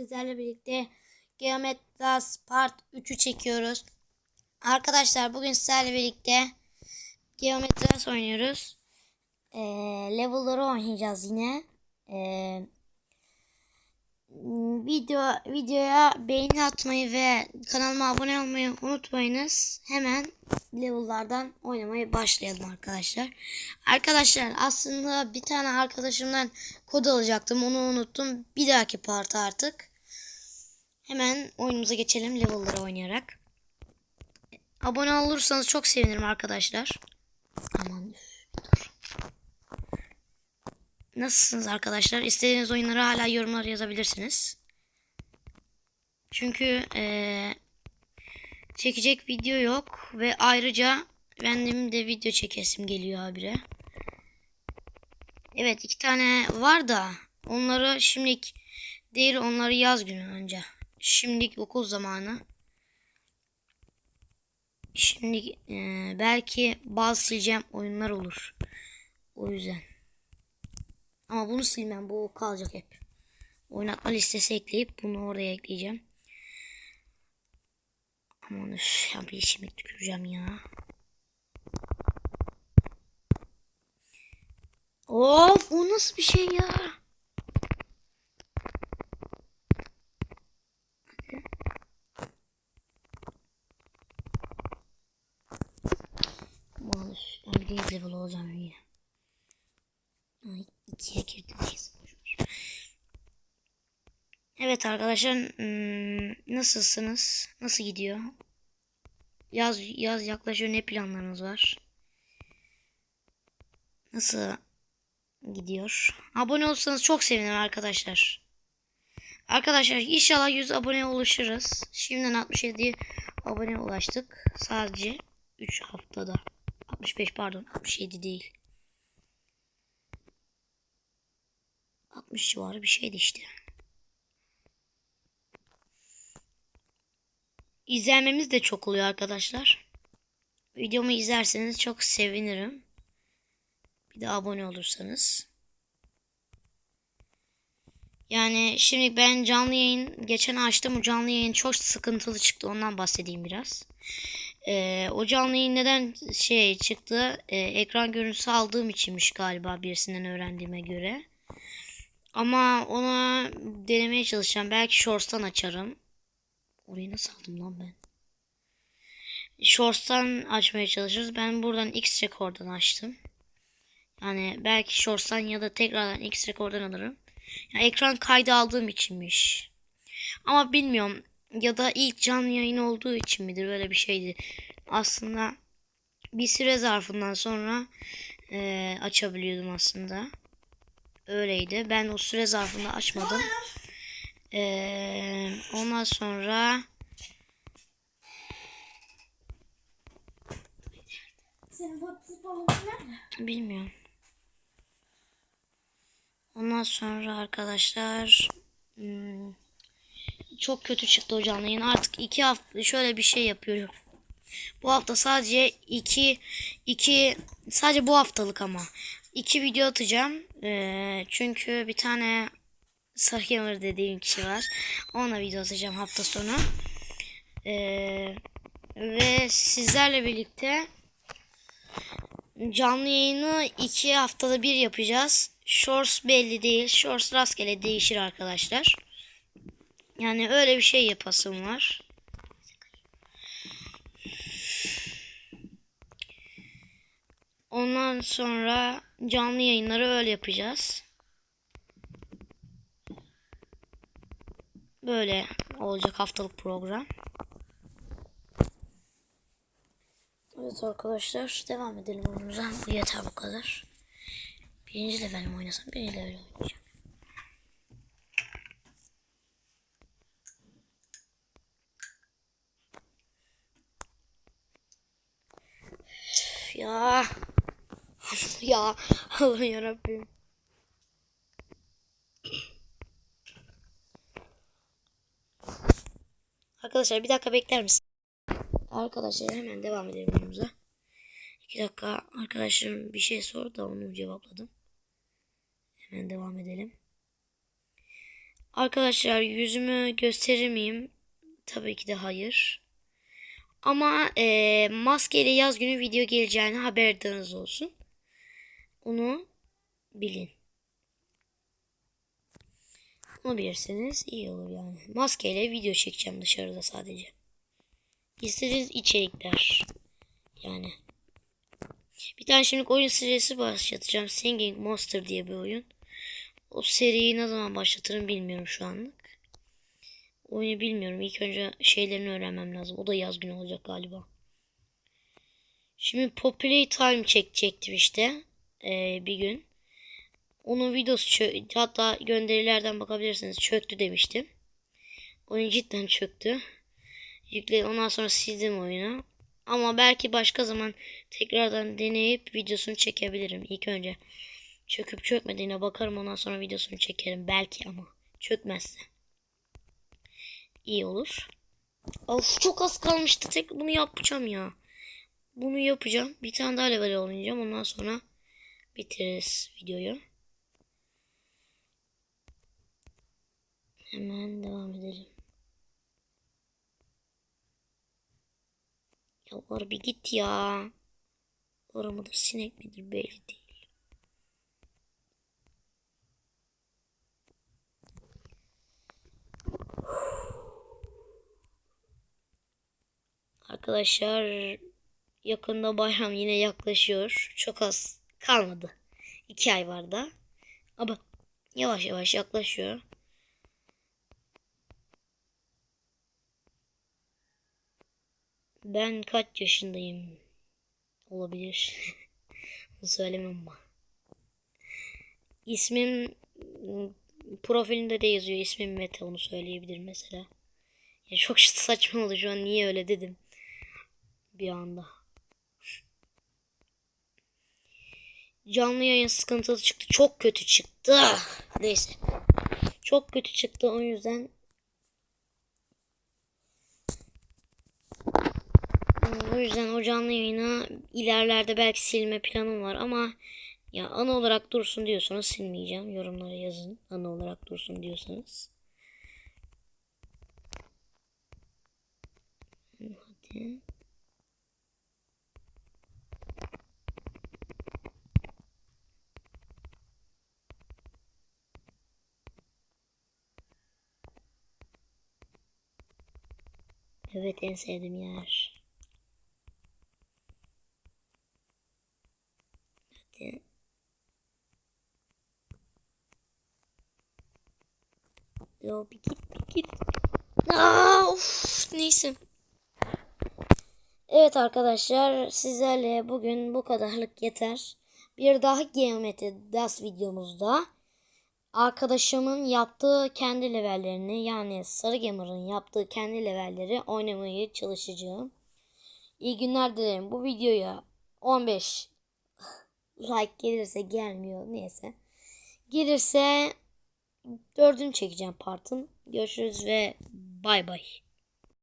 Sizlerle birlikte Geometras Part 3'ü çekiyoruz. Arkadaşlar bugün sizlerle birlikte Geometras oynuyoruz. Ee, level'ları oynayacağız yine. Ee, video videoya beğeni atmayı ve kanalıma abone olmayı unutmayınız. Hemen level'lardan oynamaya başlayalım arkadaşlar. Arkadaşlar aslında bir tane arkadaşımdan kod alacaktım. Onu unuttum. Bir dahaki part artık. Hemen oyunumuza geçelim level'ları oynayarak. Abone olursanız çok sevinirim arkadaşlar. Aman üf, dur. Nasılsınız arkadaşlar? İstediğiniz oyunları hala yorumlar yazabilirsiniz. Çünkü eee, çekecek video yok ve ayrıca benim de video çekesim geliyor habire. Evet iki tane var da onları şimdilik değil onları yaz günü önce. Şimdilik okul zamanı. Şimdi eee, belki bazı sileceğim oyunlar olur. O yüzden. Ama bunu silmem. Bu kalacak hep. Oynatma listesi ekleyip bunu oraya ekleyeceğim. Aman üf, ya bir işimi tüküreceğim ya. Of bu nasıl bir şey ya? Aman üf, ben bir de level olacağım yine. İkiye girdim. Evet arkadaşlar hmm, nasılsınız? Nasıl gidiyor? Yaz yaz yaklaşıyor ne planlarınız var? Nasıl gidiyor? Abone olursanız çok sevinirim arkadaşlar. Arkadaşlar inşallah 100 abone ulaşırız. Şimdiden 67 abone ulaştık. Sadece 3 haftada. 65 pardon 67 değil. 60 civarı bir şeydi işte. İzlenmemiz de çok oluyor arkadaşlar. Videomu izlerseniz çok sevinirim. Bir de abone olursanız. Yani şimdi ben canlı yayın geçen açtım o canlı yayın çok sıkıntılı çıktı ondan bahsedeyim biraz. Ee, o canlı yayın neden şey çıktı Ee, ekran görüntüsü aldığım içinmiş galiba birisinden öğrendiğime göre. Ama ona denemeye çalışacağım. Belki Shorts'tan açarım. Orayı nasıl aldım lan ben? Shorts'tan açmaya çalışırız. Ben buradan X Record'dan açtım. Yani belki Shorts'tan ya da tekrardan X Record'dan alırım. Yani ekran kaydı aldığım içinmiş. Ama bilmiyorum. Ya da ilk canlı yayın olduğu için midir? Böyle bir şeydi. Aslında bir süre zarfından sonra e, açabiliyordum aslında. Öyleydi. Ben o süre zarfında açmadım. Ee, ondan sonra bilmiyorum. Ondan sonra arkadaşlar hmm, çok kötü çıktı o canlı. Artık iki hafta şöyle bir şey yapıyorum. Bu hafta sadece iki iki sadece bu haftalık ama iki video atacağım. Ee, çünkü bir tane Sarıyamer dediğim kişi var. Ona video atacağım hafta sonu. Ee, ve sizlerle birlikte canlı yayını iki haftada bir yapacağız. Shorts belli değil. Shorts rastgele değişir arkadaşlar. Yani öyle bir şey yapasım var. Ondan sonra canlı yayınları öyle yapacağız. Böyle olacak haftalık program. Evet arkadaşlar devam edelim oyunumuza. Bu yeter bu kadar. Birinci de benim oynasam birinci öyle oynayacağım. Ya. Ya. Allah yarabbim. Arkadaşlar bir dakika bekler misin? Arkadaşlar hemen devam edelim oyunumuza. İki dakika arkadaşlarım bir şey sordu da onu cevapladım. Hemen devam edelim. Arkadaşlar yüzümü gösterir miyim? Tabii ki de hayır. Ama eee maskeyle yaz günü video geleceğini haberdarınız olsun. Onu bilin. Onu bilirseniz iyi olur yani. Maskeyle video çekeceğim dışarıda sadece. İstediğiniz içerikler. Yani. Bir tane şimdi oyun serisi başlatacağım. Singing Monster diye bir oyun. O seriyi ne zaman başlatırım bilmiyorum şu anlık. Oyunu bilmiyorum. İlk önce şeylerini öğrenmem lazım. O da yaz günü olacak galiba. Şimdi Populate Time çekecektim işte. Ee, bir gün. Onun videosu hatta gönderilerden bakabilirsiniz. Çöktü demiştim. Oyun cidden çöktü. Yükle ondan sonra sildim oyunu. Ama belki başka zaman tekrardan deneyip videosunu çekebilirim ilk önce. Çöküp çökmediğine bakarım ondan sonra videosunu çekerim belki ama çökmezse. iyi olur. Of çok az kalmıştı. Tek bunu yapacağım ya. Bunu yapacağım. Bir tane daha level oynayacağım. Ondan sonra bitiririz videoyu. Hemen devam edelim. Ya var bir git ya. Arı mıdır sinek midir belli değil. Arkadaşlar yakında bayram yine yaklaşıyor. Çok az kalmadı. İki ay var da. Ama yavaş yavaş yaklaşıyor. Ben kaç yaşındayım? Olabilir. Söylemem ama. İsmim profilinde de yazıyor. İsmim Mete onu söyleyebilirim mesela. Ya çok saçma oldu şu an niye öyle dedim. Bir anda. Canlı yayın sıkıntılı çıktı. Çok kötü çıktı. Neyse. Çok kötü çıktı o yüzden O yüzden o canlı yayını ilerlerde belki silme planım var ama ya ana olarak dursun diyorsanız silmeyeceğim. Yorumlara yazın ana olarak dursun diyorsanız. Hadi. Evet en sevdiğim yer. Hadi. Ya bir git bir git. Aa, of, neyse. Evet arkadaşlar sizlerle bugün bu kadarlık yeter. Bir daha Geometry Das videomuzda arkadaşımın yaptığı kendi levellerini yani Sarı Gamer'ın yaptığı kendi levelleri oynamaya çalışacağım. İyi günler dilerim. Bu videoya 15 like gelirse gelmiyor neyse. Gelirse dördünü çekeceğim partın. Görüşürüz ve bay bay.